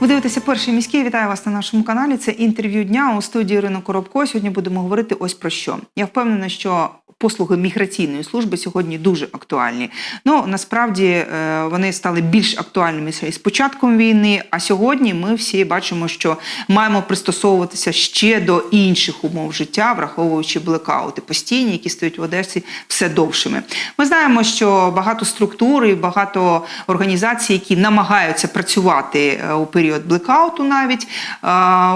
Ви дивитеся перший міський. Вітаю вас на нашому каналі. Це інтерв'ю дня у студії Ірина Коробко. Сьогодні будемо говорити ось про що. Я впевнена, що послуги міграційної служби сьогодні дуже актуальні. Ну насправді е, вони стали більш актуальними з початком війни. А сьогодні ми всі бачимо, що маємо пристосовуватися ще до інших умов життя, враховуючи блекаути постійні, які стають в Одесі все довшими. Ми знаємо, що багато структур і багато організацій, які намагаються працювати е, у період блекауту, навіть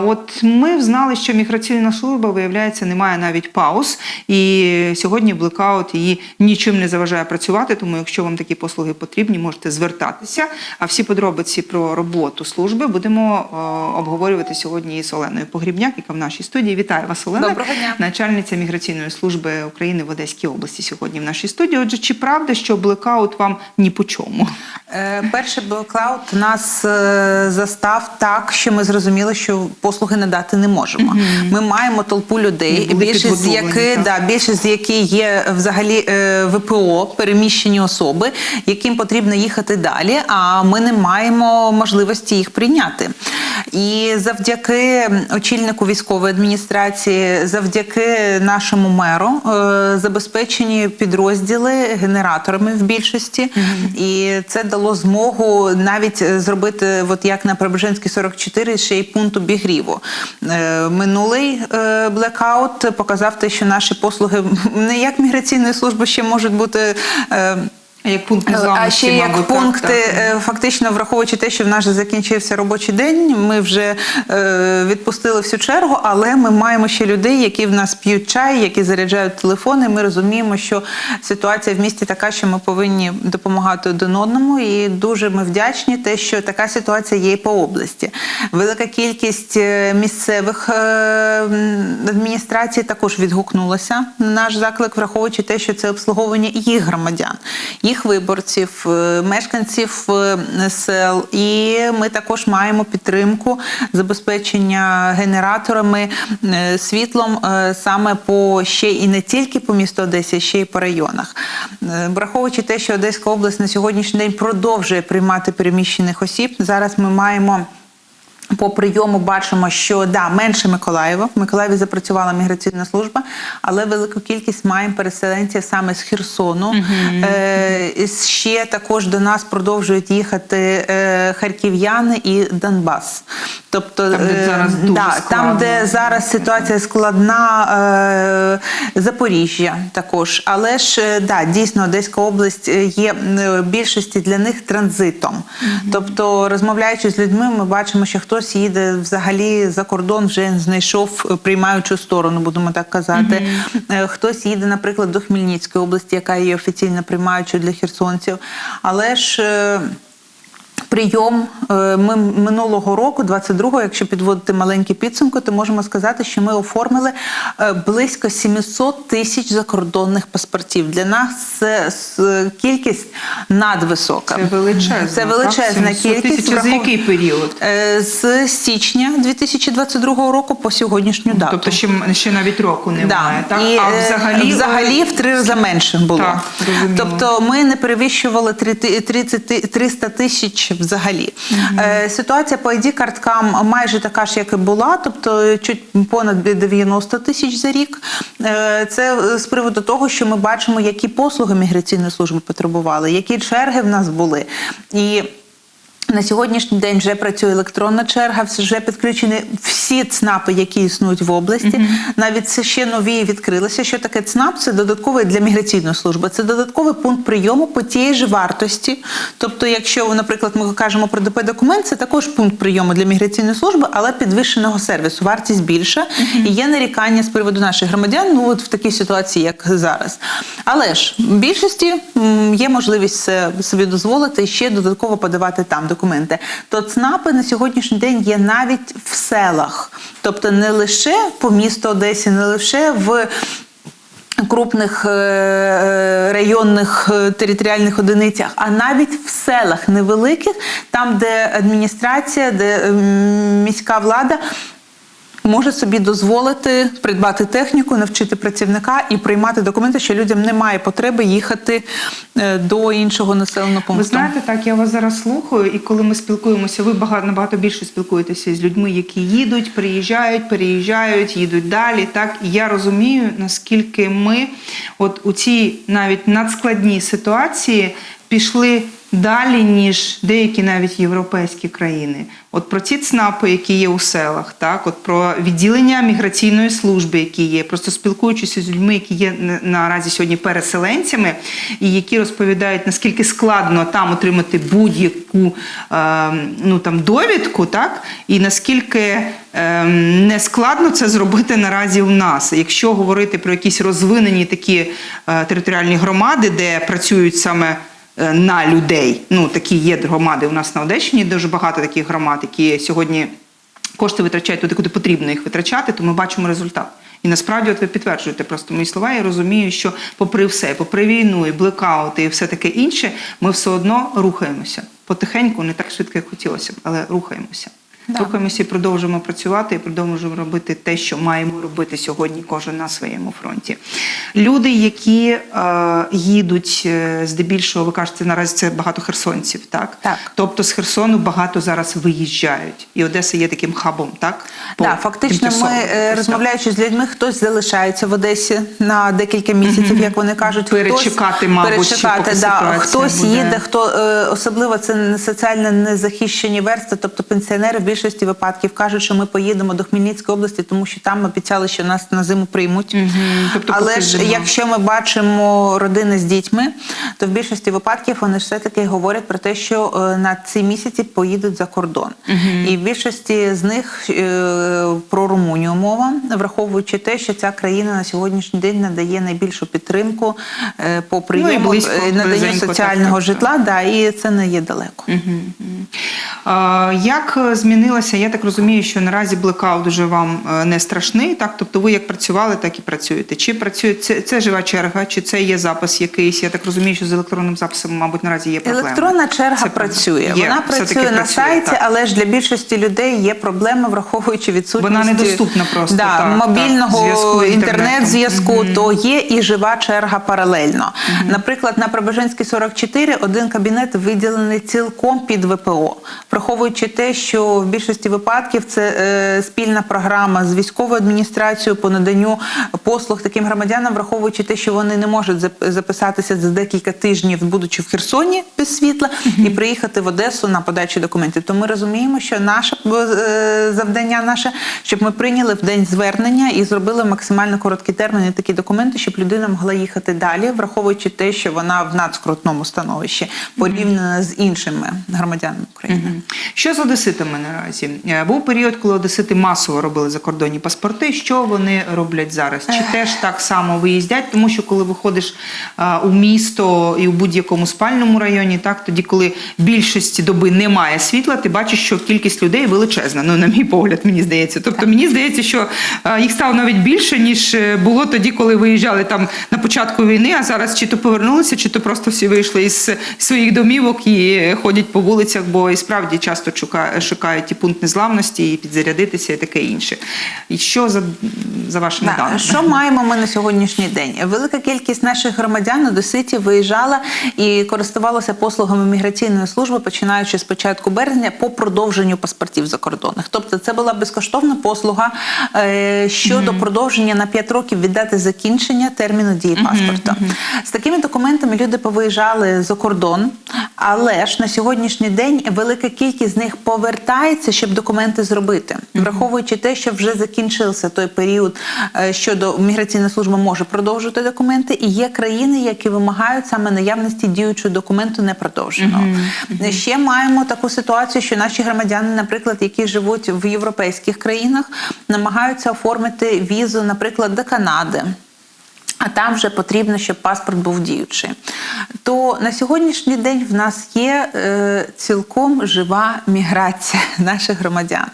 от ми знали, що міграційна служба виявляється не має навіть пауз, і сьогодні блекаут її нічим не заважає працювати. Тому, якщо вам такі послуги потрібні, можете звертатися. А всі подробиці про роботу служби будемо е, обговорювати сьогодні із Оленою Погрібняк, яка в нашій студії. Вітаю вас, Олена. Доброго дня. начальниця міграційної служби України в Одеській області. Сьогодні в нашій студії. Отже, чи правда, що блекаут вам ні по чому? Е, Перший блокаут нас е, застав так, що ми зрозуміли, що послуги надати не можемо. Ми маємо толпу людей, Не більшість з яких да, більшість з яких є взагалі е, ВПО, переміщені особи, яким потрібно їхати далі. А ми не маємо можливості їх прийняти. І завдяки очільнику військової адміністрації, завдяки нашому меру, е, забезпечені підрозділи генераторами в більшості, і це дало змогу навіть е, зробити, от як на Преображенській 44, ще й пункт обігріву. Е, Минулий е, блекаут показав те, що наші послуги не як міграційної служби ще можуть бути. Е, Як пункт а ще як мабуть, пункти, так. е, фактично враховуючи те, що в нас закінчився робочий день, ми вже е, відпустили всю чергу, але ми маємо ще людей, які в нас п'ють чай, які заряджають телефони. Ми розуміємо, що ситуація в місті така, що ми повинні допомагати один одному, і дуже ми вдячні, те, що така ситуація є і по області. Велика кількість е, місцевих е, адміністрацій також відгукнулася на наш заклик, враховуючи те, що це обслуговування їх громадян, їх виборців, е, мешканців е, сел. І ми також маємо підтримку забезпечення генераторами е, світлом саме по ще і не тільки по місту Одесі, ще й по районах. Враховуючи те, що Одеська область на сьогоднішній день продовжує приймати переміщених осіб. Зараз ми маємо. По прийому бачимо, що да, менше Миколаєва. В Миколаєві запрацювала міграційна служба, але велику кількість маємо переселенців саме з Херсону. Е, ще також до нас продовжують їхати е, харків'яни і Донбас. Тобто, Там, де е, зараз дуже да, там, де зараз ситуація складна, е, Запоріжжя також. Але ж е, да, дійсно Одеська область е, є більшості для них транзитом. Тобто, розмовляючи з людьми, ми бачимо, що хтось їде взагалі за кордон, вже знайшов е, приймаючу сторону, будемо так казати. Е, Хтось їде, наприклад, до Хмельницької області, яка є офіційно приймаючою для херсонців. Але ж. Прийом е, ми минулого року, 22-го, якщо підводити маленькі підсумки, то можемо сказати, що ми оформили е, близько 700 тисяч закордонних паспортів. Для нас це кількість надвисока. Це величезна. Це величезна так? 700 кількість. тисяч. За який період? Е, З січня 2022 року по сьогоднішню дату. Тобто ще, ще навіть року немає. Да. Так? І, а взагалі, взагалі в три рази менше було. Так, тобто ми не перевищували три ти- 30 ти- 300 тисяч взагалі. Е, ситуація по id карткам майже така ж, як і була, тобто чуть понад 90 тисяч за рік. Е, це з приводу того, що ми бачимо, які послуги міграційної служби потребували, які черги в нас були. І на сьогоднішній день вже працює електронна черга, вже підключені всі ЦНАПи, які існують в області. Навіть це ще нові відкрилися. Що таке ЦНАП? Це додатковий для міграційної служби. Це додатковий пункт прийому по тієї ж вартості. Тобто, якщо, наприклад, ми кажемо про ДП документ, це також пункт прийому для міграційної служби, але підвищеного сервісу. Вартість більша і є нарікання з приводу наших громадян. Ну от в такій ситуації, як зараз. Але ж в більшості є можливість собі дозволити і ще додатково подавати там документи. То ЦНАПи на сьогоднішній день є навіть в селах, тобто не лише по місту Одесі, не лише в. Крупних е, е, районних е, територіальних одиницях, а навіть в селах невеликих, там, де адміністрація, де міська влада може собі дозволити придбати техніку, навчити працівника і приймати документи, що людям немає потреби їхати е, до іншого населеного пункту. Ви знаєте, так я вас зараз слухаю, і коли ми спілкуємося, ви багато набагато більше спілкуєтеся з людьми, які їдуть, приїжджають, переїжджають, їдуть далі. Так і я розумію, наскільки ми, от у цій навіть надскладній ситуації, пішли далі, ніж деякі навіть європейські країни. От про ці ЦНАПи, які є у селах, так от про відділення міграційної служби, які є, просто спілкуючись з людьми, які є наразі сьогодні переселенцями, і які розповідають, наскільки складно там отримати будь-яку е, ну там довідку, так і наскільки е, не складно це зробити наразі у нас. Якщо говорити про якісь розвинені такі е, територіальні громади, де працюють саме на людей. Ну такі є громади у нас на Одещині, дуже багато таких громад, які сьогодні кошти витрачають туди, куди потрібно їх витрачати, то ми бачимо результат. І насправді, от ви підтверджуєте просто мої слова. Я розумію, що попри все, попри війну і блекаути, і все таке інше, ми все одно рухаємося потихеньку, не так швидко, як хотілося б, але рухаємося. Да. Рухаємося і продовжуємо працювати, і продовжуємо робити те, що маємо робити сьогодні, кожен на своєму фронті. Люди, які е, їдуть е, здебільшого, ви кажете, наразі це багато херсонців, так? Так. Тобто з Херсону багато зараз виїжджають, і Одеса є таким хабом, так? По Так, фактично, ми е, розмовляючи з людьми, хтось залишається в Одесі на декілька місяців, як вони кажуть. Перечекати, хтось, мабуть, перечекати, поки да. хтось буде. їде, хто е, особливо це не соціально незахищені верстви, тобто пенсіонери більшості випадків кажуть, що ми поїдемо до Хмельницької області, тому що там обіцяли, що нас на зиму приймуть. Мгм. Тобто Але ж зима. якщо ми бачимо родини з дітьми, то в більшості випадків вони все-таки говорять про те, що е, на ці місяці поїдуть за кордон. І в більшості з них е, про Румунію мова, враховуючи те, що ця країна на сьогоднішній день надає найбільшу підтримку е, по прийому Ну, близько, наданню соціального так, так, житла, да, і це не є далеко. А, Як е, змінилося? Я так розумію, що наразі блекаут уже вам е, не страшний. Так, тобто ви як працювали, так і працюєте. Чи працює це, це жива черга, чи це є запис якийсь? Я так розумію, що з електронним записом, мабуть, наразі є проблема. Електронна черга Це працює. є, Вона працює на працює, сайті, так. але ж для більшості людей є проблема, враховуючи відсутність Вона недоступна просто, да, так, мобільного зв'язку, інтернет-зв'язку, то є і жива черга паралельно. Наприклад, на Прибежинській 44 один кабінет виділений цілком під ВПО, враховуючи те, що в більшості випадків це е, спільна програма з військовою адміністрацією по наданню послуг таким громадянам, враховуючи те, що вони не можуть записатися за декілька тижнів, будучи в Херсоні без світла, і приїхати в Одесу на подачу документів. То ми розуміємо, що наше е, завдання наше, щоб ми прийняли в день звернення і зробили максимально короткі терміни такі документи, щоб людина могла їхати далі, враховуючи те, що вона в надскрутному становищі порівняно з іншими громадянами України. Що з одеситами наразі? Е, Був період, коли одесити масово робили закордонні паспорти. Що вони роблять зараз? Чи теж так само виїздять? Тому що коли виходиш у місто і у будь-якому спальному районі, так тоді, коли більшості доби немає світла, ти бачиш, що кількість людей величезна. Ну, на мій погляд, мені здається. Тобто мені здається, що їх стало навіть більше, ніж е, було тоді, коли виїжджали там на початку війни, а зараз чи то повернулися, чи то просто всі вийшли із своїх домівок і ходять по вулицях, бо і справді часто шукають і пункт незламності, і підзарядитися, і таке інше. І що за, за вашими Да. даними? Що маємо ми на сьогоднішній день? Велика кількість наших громадян одеситів виїжджала і користувалася послугами міграційної служби, починаючи з початку березня по продовженню паспортів закордонних. Тобто, це була безкоштовна послуга е, щодо продовження на 5 років віддати закінчення терміну дії паспорта. З такими документами люди повиїжджали за кордон, але ж на сьогоднішній день велика кількість з них повертається, щоб документи зробити, враховуючи те, що вже закінчився той період, е, щодо міграційна служба може продовжувати документи, і є країни, які вимагають саме наявності діючого документу непродовженого. Ще маємо таку ситуацію, що наші громадяни, наприклад, які живуть в європейських країнах, намагаються оформити візу, наприклад, до Канади. А там вже потрібно, щоб паспорт був діючий. То на сьогоднішній день в нас є е, цілком жива міграція наших громадян.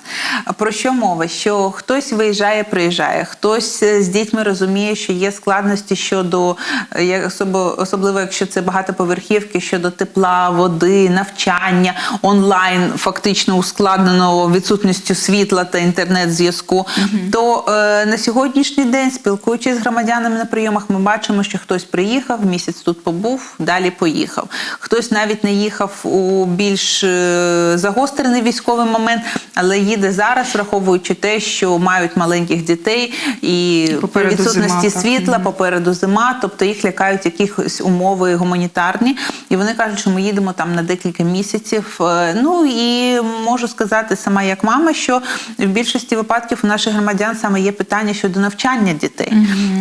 Про що мова? Що хтось виїжджає, приїжджає, хтось е, з дітьми розуміє, що є складності щодо е, особливо, якщо це багатоповерхівки, щодо тепла, води, навчання онлайн, фактично ускладненого відсутністю світла та інтернет-зв'язку. То е, на сьогоднішній день, спілкуючись з громадянами на прийомах, ми бачимо, що хтось приїхав, місяць тут побув, далі поїхав. Хтось навіть не їхав у більш е, загострений військовий момент, але їде зараз, враховуючи те, що мають маленьких дітей і Попереду відсутності зима, так. світла, попереду зима, тобто їх лякають якісь умови гуманітарні, і вони кажуть, що ми їдемо там на декілька місяців. Е, Ну і можу сказати сама як мама, що в більшості випадків у наших громадян саме є питання щодо навчання дітей,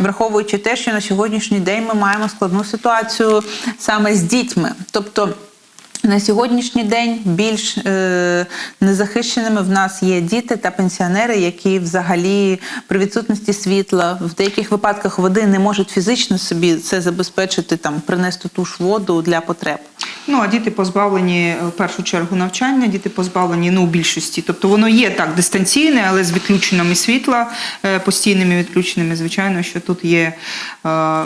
враховуючи те, що на сьогоднішній день ми маємо складну ситуацію саме з дітьми, тобто. На сьогоднішній день більш е, незахищеними в нас є діти та пенсіонери, які взагалі при відсутності світла в деяких випадках води не можуть фізично собі це забезпечити, там принести ту ж воду для потреб. Ну а діти позбавлені е, в першу чергу навчання, діти позбавлені ну у більшості. Тобто воно є так дистанційне, але з відключеннями світла, е, постійними відключеннями, звичайно, що тут є е,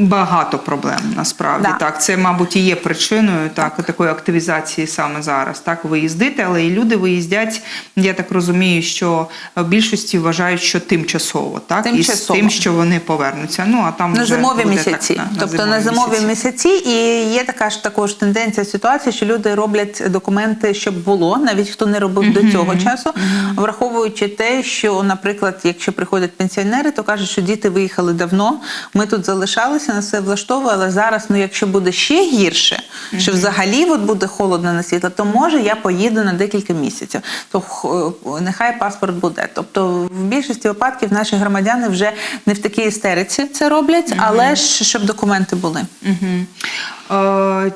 багато проблем насправді. Да. Так, це, мабуть, і є причиною так, такої активізації саме зараз. Так, виїздити, але і люди виїздять. Я так розумію, що в більшості вважають, що тимчасово, так і з тим, що вони повернуться. Ну а там на вже зимові буде місяці. Так, тобто на зимові місяці. і є така ж також тенденція ситуації, що люди роблять документи, щоб було, навіть хто не робив до цього часу, враховуючи те, що, наприклад, якщо приходять пенсіонери, то кажуть, що діти виїхали давно. Ми тут залишалися, на все влаштовує, але зараз, ну якщо буде ще гірше, що взагалі от буде холодно на світло, то може я поїду на декілька місяців. То нехай паспорт буде. Тобто, в більшості випадків наші громадяни вже не в такій істериці це роблять, але ж щоб документи були. Е,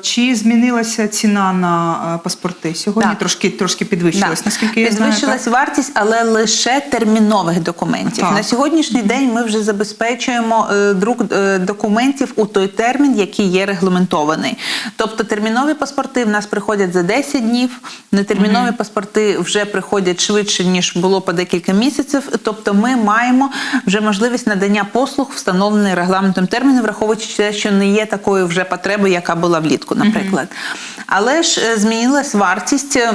Чи змінилася ціна на е, паспорти? Сьогодні Так. трошки трошки підвищилась, Да. наскільки я знаю. підвищилась вартість, але лише термінових документів. Так. На сьогоднішній день ми вже забезпечуємо е, друк е, документів у той термін, який є регламентований. Тобто термінові паспорти в нас приходять за 10 днів, нетермінові паспорти вже приходять швидше ніж було по декілька місяців. Тобто, ми маємо вже можливість надання послуг, встановлений регламентом терміну, враховуючи те, що не є такою вже потреби, яка була влітку, наприклад. Але ж е, змінилась вартість. е,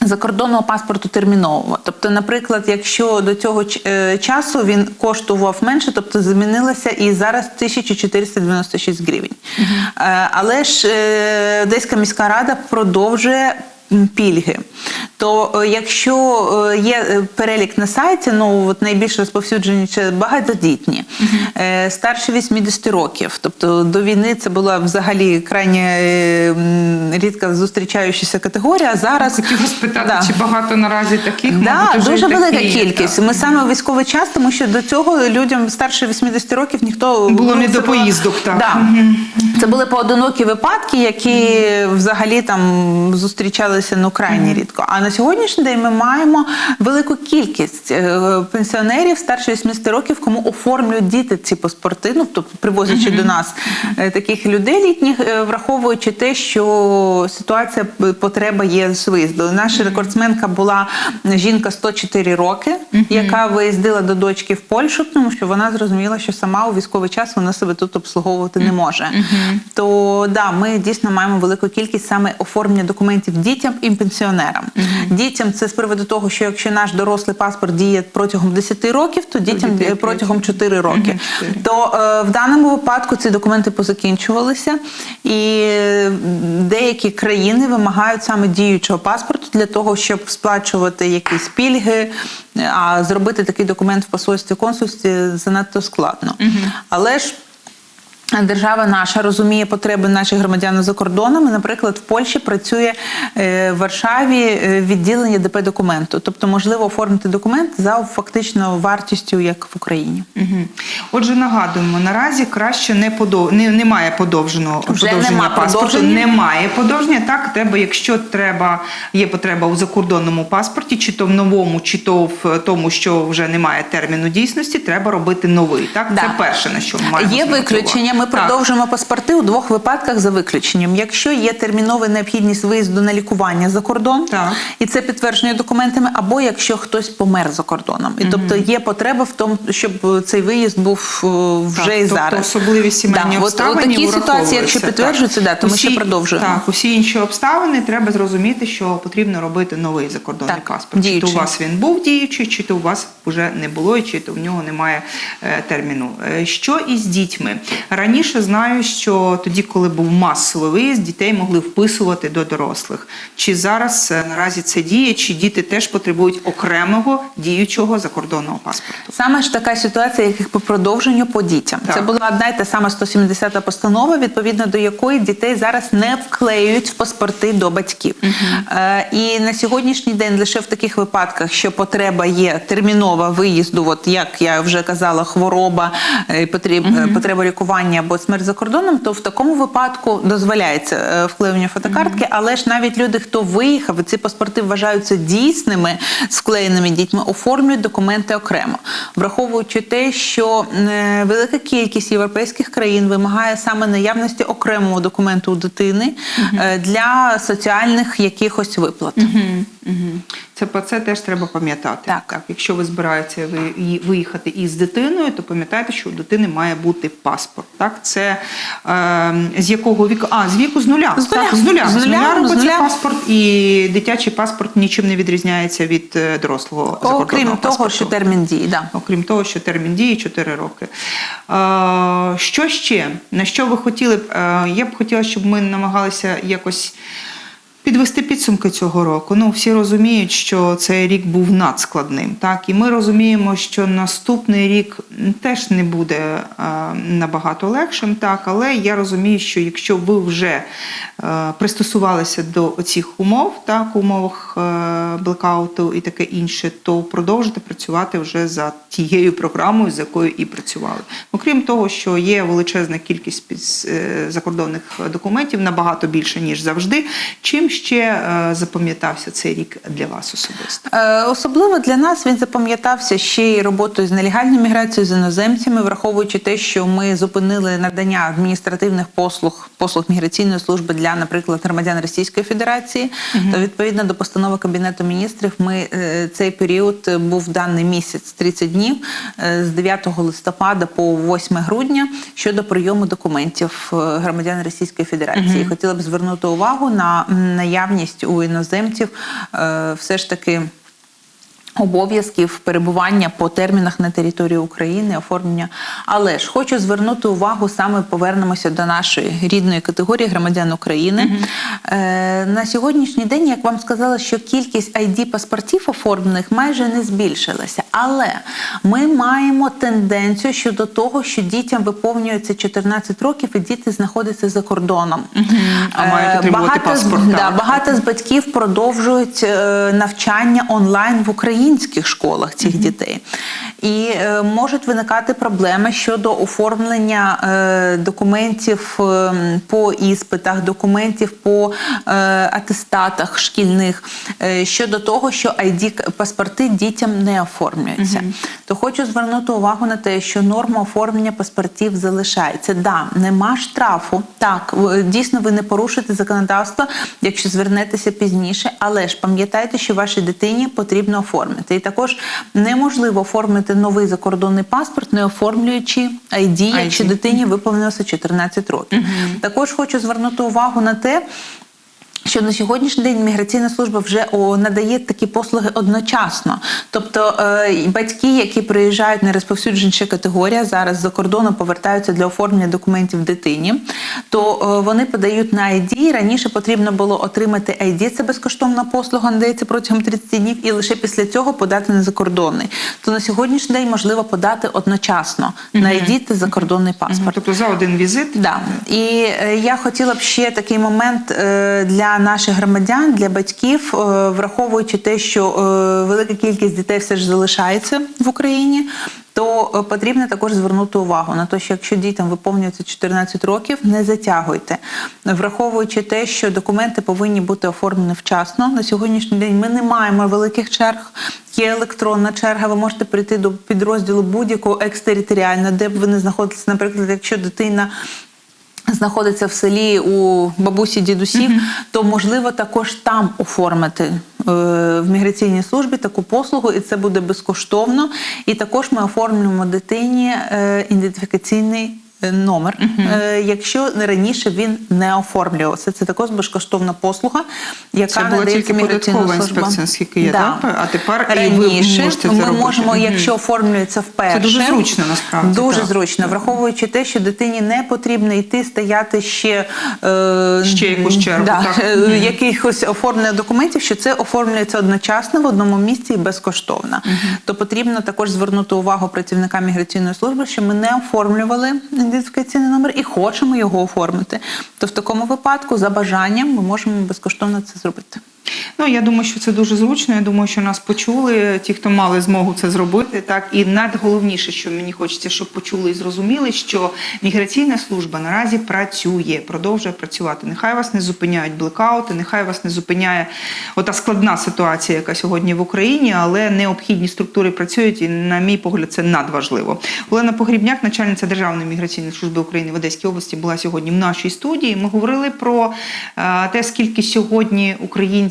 Закордонного паспорту термінового. Тобто, наприклад, якщо до цього е, часу він коштував менше, тобто змінилося і зараз 1496 гривень. Е, Але ж Одеська міська рада продовжує пільги. То е, якщо е, є е, перелік на сайті, ну от найбільш розповсюджені багатодітні, старше 80 років. Тобто до війни це була взагалі крайне е, рідко зустрічаючася категорія. А зараз Хотіла спитати, Да. чи багато наразі таких Да, мабуть, дуже велика такі кількість. так. Ми саме військовий час, тому що до цього людям старше 80 років ніхто Було не до поїздок, так. Да. Це були поодинокі випадки, які взагалі там зустрічалися ну крайні рідко. А на сьогоднішній день ми маємо велику кількість е, пенсіонерів старше 80 років, кому оформлюють діти ці паспорти, ну тобто привозячи до нас е, таких людей літніх, е, враховуючи те, що ситуація потреба є з виїзду. Наша рекордсменка була жінка 104 роки, яка виїздила до дочки в Польщу, тому що вона зрозуміла, що сама у військовий час вона себе тут обслуговувати не може. То да, ми дійсно маємо велику кількість саме оформлення документів дітям і пенсіонерам. Дітям це з приводу того, що якщо наш дорослий паспорт діє протягом 10 років, то дітям дітей протягом 4 роки. Мгм. То е, в даному випадку ці документи позакінчувалися, і е, деякі країни вимагають саме діючого паспорту для того, щоб сплачувати якісь пільги. А зробити такий документ в посольстві консульстві занадто складно. Але ж Держава наша розуміє потреби наших громадян за кордоном. І, Наприклад, в Польщі працює е, в Варшаві е, відділення ДП документу, тобто можливо оформити документ за фактично вартістю, як в Україні. Мгм. Отже, нагадуємо, наразі краще не подов... не, немає подовженого Вже подовження нема паспорту. подовження. Немає подовження. Так, треба, якщо треба, є потреба у закордонному паспорті, чи то в новому, чи то в тому, що вже немає терміну дійсності, треба робити новий. Так, це перше на що ми маємо Є виключення. Ми Так. продовжуємо паспорти у двох випадках за виключенням. Якщо є термінова необхідність виїзду на лікування за кордон, Так. і це підтвердження документами, або якщо хтось помер за кордоном, і тобто є потреба в тому, щоб цей виїзд був е, вже Так, і тобто зараз. особливі сімейні да, обставини от такі ситуації, якщо підтверджуються, да, то ми ще продовжуємо. Так, усі інші обставини треба зрозуміти, що потрібно робити новий закордонний Так, паспорт. Чи то у вас він був діючий, чи то у вас вже не було, і чи то в нього немає е, терміну. Е, Що із дітьми? Раніше знаю, що тоді, коли був масовий виїзд, дітей могли вписувати до дорослих. Чи зараз е, наразі це діє, чи діти теж потребують окремого діючого закордонного паспорту? Саме ж така ситуація, як по продовженню по дітям. Так. Це була одна й та сама 170-та постанова, відповідно до якої дітей зараз не вклеюють в паспорти до батьків. Е, і на сьогоднішній день лише в таких випадках, що потреба є термінова виїзду, от як я вже казала, хвороба, е, потреб, е, потреба лікування або смерть за кордоном, то в такому випадку дозволяється е, вклеювання фотокартки, але ж навіть люди, хто виїхав, і ці паспорти вважаються дійсними з вклеєними дітьми, оформлюють документи окремо, враховуючи те, що е, велика кількість європейських країн вимагає саме наявності окремого документу у дитини е, для соціальних якихось виплат. Це про це теж треба пам'ятати. Так. якщо ви збираєтеся виїхати із дитиною, то пам'ятайте, що у дитини має бути паспорт. Так, це е, з якого віку? А з віку з нуля. З нуля. Так, з нуля. З З нуля, нуля, робиться з нуля. паспорт, і дитячий паспорт нічим не відрізняється від е, дорослого Окрім закордонного того, паспорту. що термін дії, да. Окрім того, що термін дії 4 роки. Е, що ще? На що ви хотіли б? Е, я б хотіла, щоб ми намагалися якось. Підвести підсумки цього року. Ну, всі розуміють, що цей рік був надскладним. Так? І ми розуміємо, що наступний рік теж не буде е, набагато легшим. Так? Але я розумію, що якщо ви вже е, пристосувалися до цих умов, так, умовах е, блекауту і таке інше, то продовжите працювати вже за тією програмою, з якою і працювали. Окрім того, що є величезна кількість закордонних документів, набагато більше, ніж завжди. Чим ще е, запам'ятався цей рік для вас особисто? Е, Особливо для нас він запам'ятався ще й роботою з нелегальною міграцією з іноземцями, враховуючи те, що ми зупинили надання адміністративних послуг послуг міграційної служби для, наприклад, громадян Російської Федерації. То відповідно до постанови Кабінету міністрів, ми е, цей період був даний місяць 30 днів з 9 листопада по 8 грудня щодо прийому документів громадян Російської Федерації. Хотіла б звернути увагу на наявність у іноземців е, все ж таки. Обов'язків перебування по термінах на території України, оформлення. Але ж хочу звернути увагу, саме повернемося до нашої рідної категорії громадян України. Е, на сьогоднішній день, як вам сказала, що кількість id паспортів оформлених майже не збільшилася. Але ми маємо тенденцію щодо того, що дітям виповнюється 14 років, і діти знаходяться за кордоном. А мають Е, отримувати багато, з- паспорт, Да, багато з батьків продовжують е, навчання онлайн в українських школах цих дітей. І е, можуть виникати проблеми щодо оформлення е, документів е, по іспитах, документів по е, атестатах шкільних е, щодо того, що ID паспорти дітям не оформлюються. То хочу звернути увагу на те, що норма оформлення паспортів залишається. Да, нема штрафу. Так, дійсно ви не порушите законодавство, якщо звернетеся пізніше, але ж пам'ятайте, що вашій дитині потрібно оформити. І також неможливо оформити новий закордонний паспорт, не оформлюючи ID, якщо дитині виповнилося 14 років. Також хочу звернути увагу на те. Що на сьогоднішній день міграційна служба вже надає такі послуги одночасно. Тобто е, батьки, які приїжджають на розповсюдженша категорія, зараз за кордону повертаються для оформлення документів дитині, то е, вони подають на ID. Раніше потрібно було отримати ID, це безкоштовна послуга, надається протягом 30 днів, і лише після цього подати на закордонний. То на сьогоднішній день можливо подати одночасно на ID та закордонний паспорт. Тобто за один візит. Да. І е, я хотіла б ще такий момент е, наших громадян, для батьків, е, враховуючи те, що е, велика кількість дітей все ж залишається в Україні. То е, потрібно також звернути увагу на те, що якщо дітям виповнюється 14 років, не затягуйте, враховуючи те, що документи повинні бути оформлені вчасно. На сьогоднішній день ми не маємо великих черг. Є електронна черга. Ви можете прийти до підрозділу будь-якого екстериторіально, де б ви не знаходилися, наприклад, якщо дитина знаходиться в селі у бабусі дідусів, то можливо також там оформити е, в міграційній службі таку послугу, і це буде безкоштовно. І також ми оформлюємо дитині е, ідентифікаційний. Е, Номер, е, якщо раніше він не оформлювався, це також безкоштовна послуга, яка Це була надається тільки податкова служба. інспекція, наскільки є, Да. так? А тепер і ви раніше можете це ми робити. можемо, якщо оформлюється вперше. Це дуже зручно, насправді, Дуже так. зручно, враховуючи те, що дитині не потрібно йти стояти ще, е, Ще якусь чергу, да, так. е, якихось оформлення документів, що це оформлюється одночасно в одному місці і безкоштовно. То потрібно також звернути увагу працівникам міграційної служби, що ми не оформлювали ідентифікаційний номер і хочемо його оформити. То в такому випадку, за бажанням, ми можемо безкоштовно це зробити. Ну я думаю, що це дуже зручно. Я думаю, що нас почули, ті, хто мали змогу це зробити. Так і найголовніше, що мені хочеться, щоб почули і зрозуміли, що міграційна служба наразі працює, продовжує працювати. Нехай вас не зупиняють блекаути, нехай вас не зупиняє ота складна ситуація, яка сьогодні в Україні, але необхідні структури працюють, і на мій погляд, це надважливо. Олена Погрібняк, начальниця Державної міграційної служби України в Одеській області, була сьогодні в нашій студії. Ми говорили про е, те, скільки сьогодні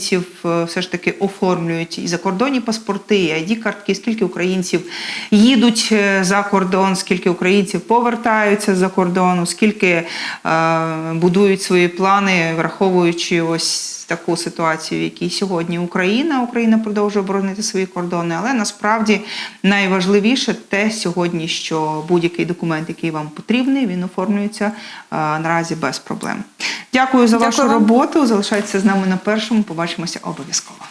українців е, все ж таки оформлюють і закордонні паспорти, і id картки, скільки українців їдуть е, за кордон, скільки українців повертаються за кордону, скільки е, будують свої плани, враховуючи ось таку ситуацію, в якій сьогодні Україна. Україна продовжує боронити свої кордони, але насправді найважливіше те сьогодні, що будь-який документ, який вам потрібний, він оформлюється наразі без проблем. Дякую за вашу вам. роботу. Залишайтеся з нами на першому. Побачимося обов'язково.